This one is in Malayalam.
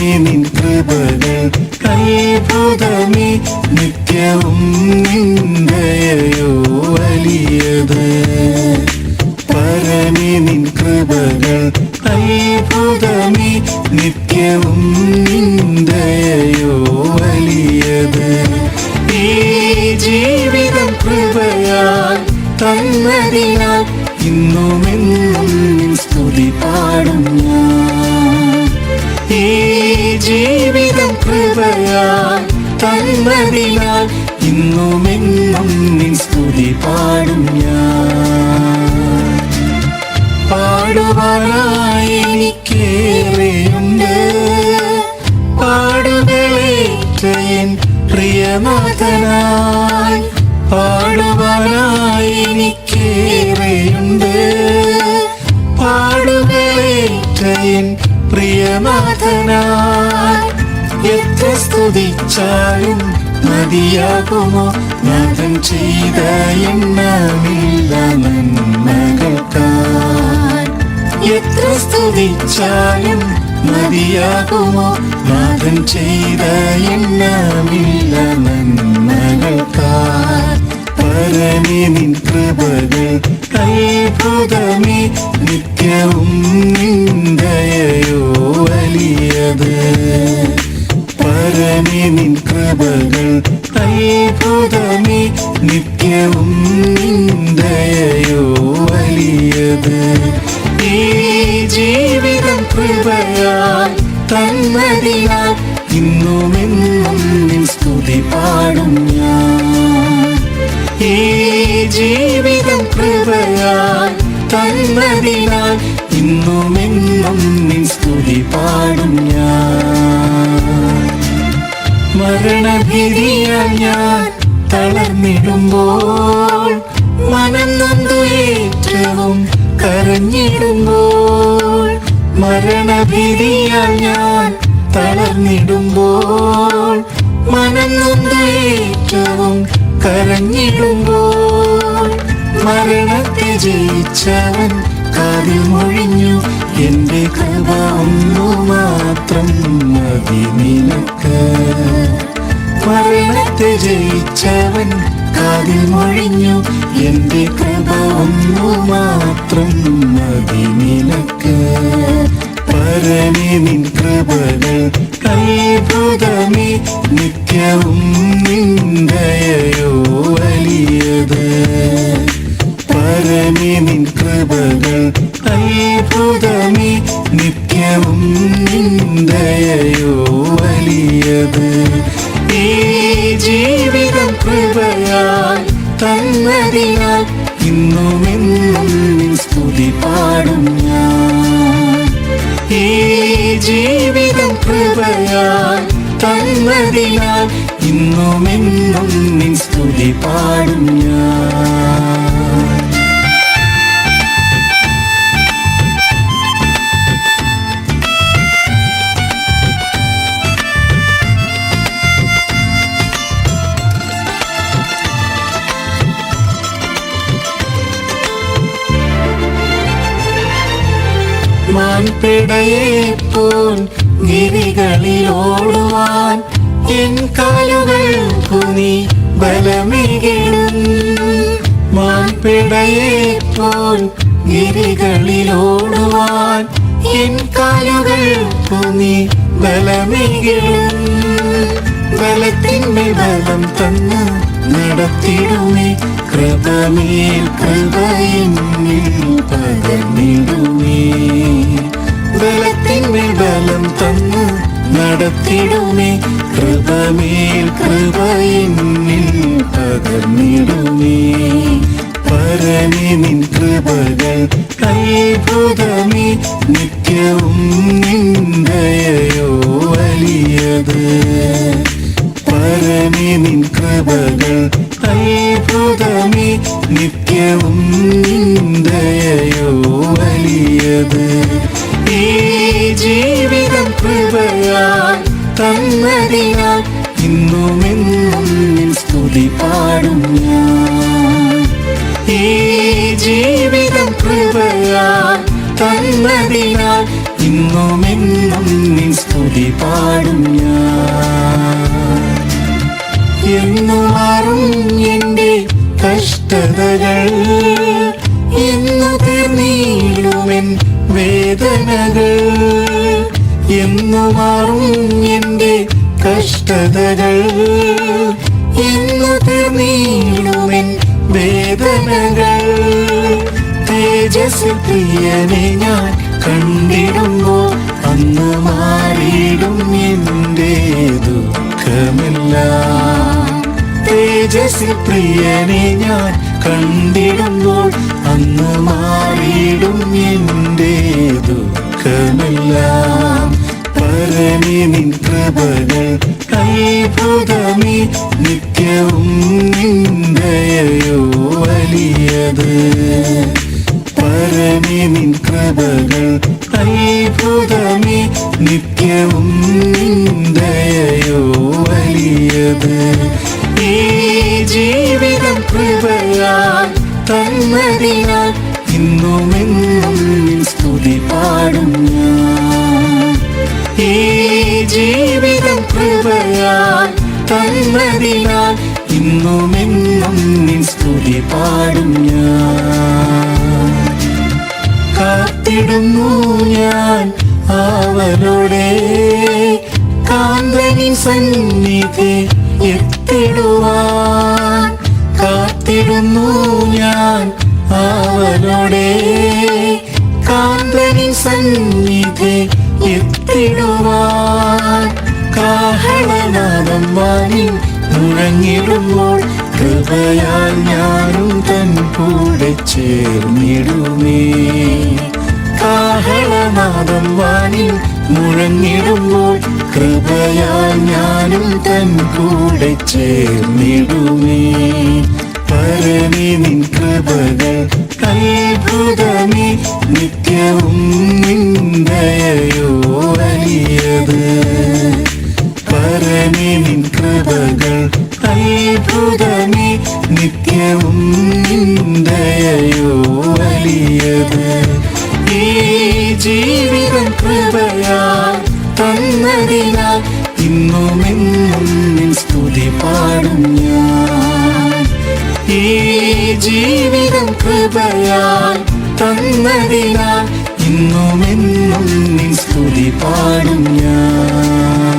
നിൻ കൃപകൾ അത്ഭുതമേ നിത്യവും നിന്ദയോ വലിയത് പരമേ നിൻ കൃപകൾ അത്ഭുതമേ നിത്യവും നിന്ദയോ വലിയത് ഈ ജീവിതം കൃപയാൽ തന്നതിനാൽ ഇന്നുമെന്നും സ്തുതി പാടും ഞാൻ പാടുവാനായി എനിക്കേറെയുണ്ട് പാടുകളേറ്റ എൻ പ്രിയനാഥനായി എത്ര സ്തുതിച്ചാലും മതിയാകുമോ നാഥൻ ചെയ്ത എണ്ണമില്ല നന്മകൾക്കാൻ എത്ര സ്തുതിച്ചാലും മതിയാകുമോ നാഥൻ ചെയ്ത എണ്ണമില്ല നന്മകൾക്കായി. പരമേ നിൻ കൃപകൾ അത്ഭുതമേ നിത്യവും നിന്ദയോ വലിയത്. പരമേ നിൻ കൃപകൾ അത്ഭുതമേ നിത്യവും നിന്ദയോ വലിയത്. ഈ ജീവിതം കൃപയാൽ തന്നതിനാൽ ഇന്നുമെന്നും നിൻ സ്തുതി പാടും ഞാൻ. കൃപയാൽ തന്നതിനാൽ ഇന്നുമെന്നും നിൻ സ്തുതി ഞാൻ. ഞാൻ കരഞ്ഞിടുമ്പോൾ ഞാൻ ഏറ്റവും കരഞ്ഞിടുമ്പോൾ മരണത്തെ ജയിച്ചവൻ കാതിൽ മൊഴിഞ്ഞു എന്റെ കൃപ ഒന്നു മാത്രം മതി നിനക്ക്. മരണത്തെ ജയിച്ചവൻ കാതിൽ മൊഴിഞ്ഞു എന്റെ കൃപ ഒന്നു മാത്രം മതി നിനക്ക്. പരമേ നിൻ കൃപകൾ അത്ഭുതമേ നിത്യവും നിന്ദയോ വലിയത്. പരമേ നിൻ കൃപകൾ അത്ഭുതമേ നിത്യവും നിന്ദയോ വലിയത്. ഈ ജീവിതം കൃപയാൽ തന്നതിനാൽ ഇന്നുമെന്നും സ്തുതി പാടും ഞാൻ. ഈ ജീവിതം കൃപയാൽ തന്നതിനാൽ ഇന്നുമെന്നും നിൻ സ്തുതി പാടും ഞാൻ. മാൻപിടയെപ്പോൽ ഗിരികളിലോടുവാൻ എൻ കാലുകൾക്കു നീ ബലമികിടും. മാൻപിടയെപ്പോൽ ഗിരികളിലോടുവാൻ എൻ കാലുകൾ കുനി ബലമികിടും. ബലത്തിന്മേൽ ബലം തന്ന് നടത്തിടുമേ. കൃപമേൽ കൃപയെന്നിൽ പകർന്നിടുമേ. ബലത്തിന്മേൽ ബലം തന്ന് നടത്തിടുമേ. കൃപമേൽ കൃപയെന്നിൽ പകർന്നിടുമേ. പരമേ നിൻ കൃപകൾ അത്ഭുതമേ നിത്യവും നിന്ദയോ വലിയത്. നിൻ കൃപകൾ അത്ഭുതമേ നിത്യവും നിന്ദയോ വലിയത്. കഷ്ടതകൾ എന്നു തീർന്നീടുമെൻ വേദനകൾ. എന്നു മാറും എന്റെ കഷ്ടതകൾ. എന്നു തീർന്നീടുമെൻ വേദനകൾ. തേജസ് പ്രിയനെ ഞാൻ കണ്ടിടുമ്പോ അന്ന് മാറിയിടും എന്റെ ദുഃഖമെല്ലാം. തേജസ് പ്രിയനെ ഞാൻ കണ്ടിടുമ്പോൾ അന്ന് മാറിയിടും എന്റെ ദുഃഖമെല്ലാം. പരമി നിൻ കൃപകൾ അത്ഭുതമേ നിത്യവും നിന്ദയോ വലിയത്. പരമി നിൻ കൃപകൾ അത്ഭുതമേ നിത്യവും നിന്ദയോ തന്നതിനാൽ ഇന്നുമെന്നും സ്തുതി പാടും ഞാൻ. ഈ ജീവിതം കൃപയാൽ തന്നതിനാൽ ഇന്നുമെന്നും നിൻ സ്തുതി പാടും ഞാൻ. കാത്തിടുന്നു ഞാൻ ആവലോടെ കാന്തനി സന്നിധി എത്തിടുവാൻ കാത്തിടുന്നു ഞാൻ ആവലോടെ കാന്തനി സന്നിധി എത്തിടുവാൻ കാഹളനാദം വാനിൽ മുഴങ്ങിടുമ്പോൾ കൃപയാൽ ഞാനും തൻ കൂടെ ചേർന്നിടുമേ. കാഹളനാദം വാനിൽ മുഴങ്ങിടുമ്പോൾ കൃപയാൽ ഞാനും തൻ കൂടെ ചേർന്നിടുമേ. പരമി നിൻ കൃപകൾ അത്ഭുതമേ നിത്യവും നിന്ദയോ വലിയത്. പരമി നിൻ കൃപകൾ അത്ഭുതമേ നിത്യവും നിന്ദയോ വലിയത്. ഈ ജീവിതം കൃപയാൽ തന്നതിനാൽ ഇന്നുമെന്നും സ്തുതി പാടും ഞാൻ. ഈ ജീവിതം കൃപയാൽ തന്നതിനാൽ ഇന്നുമെന്നും നിൻ സ്തുതി പാടും ഞാൻ.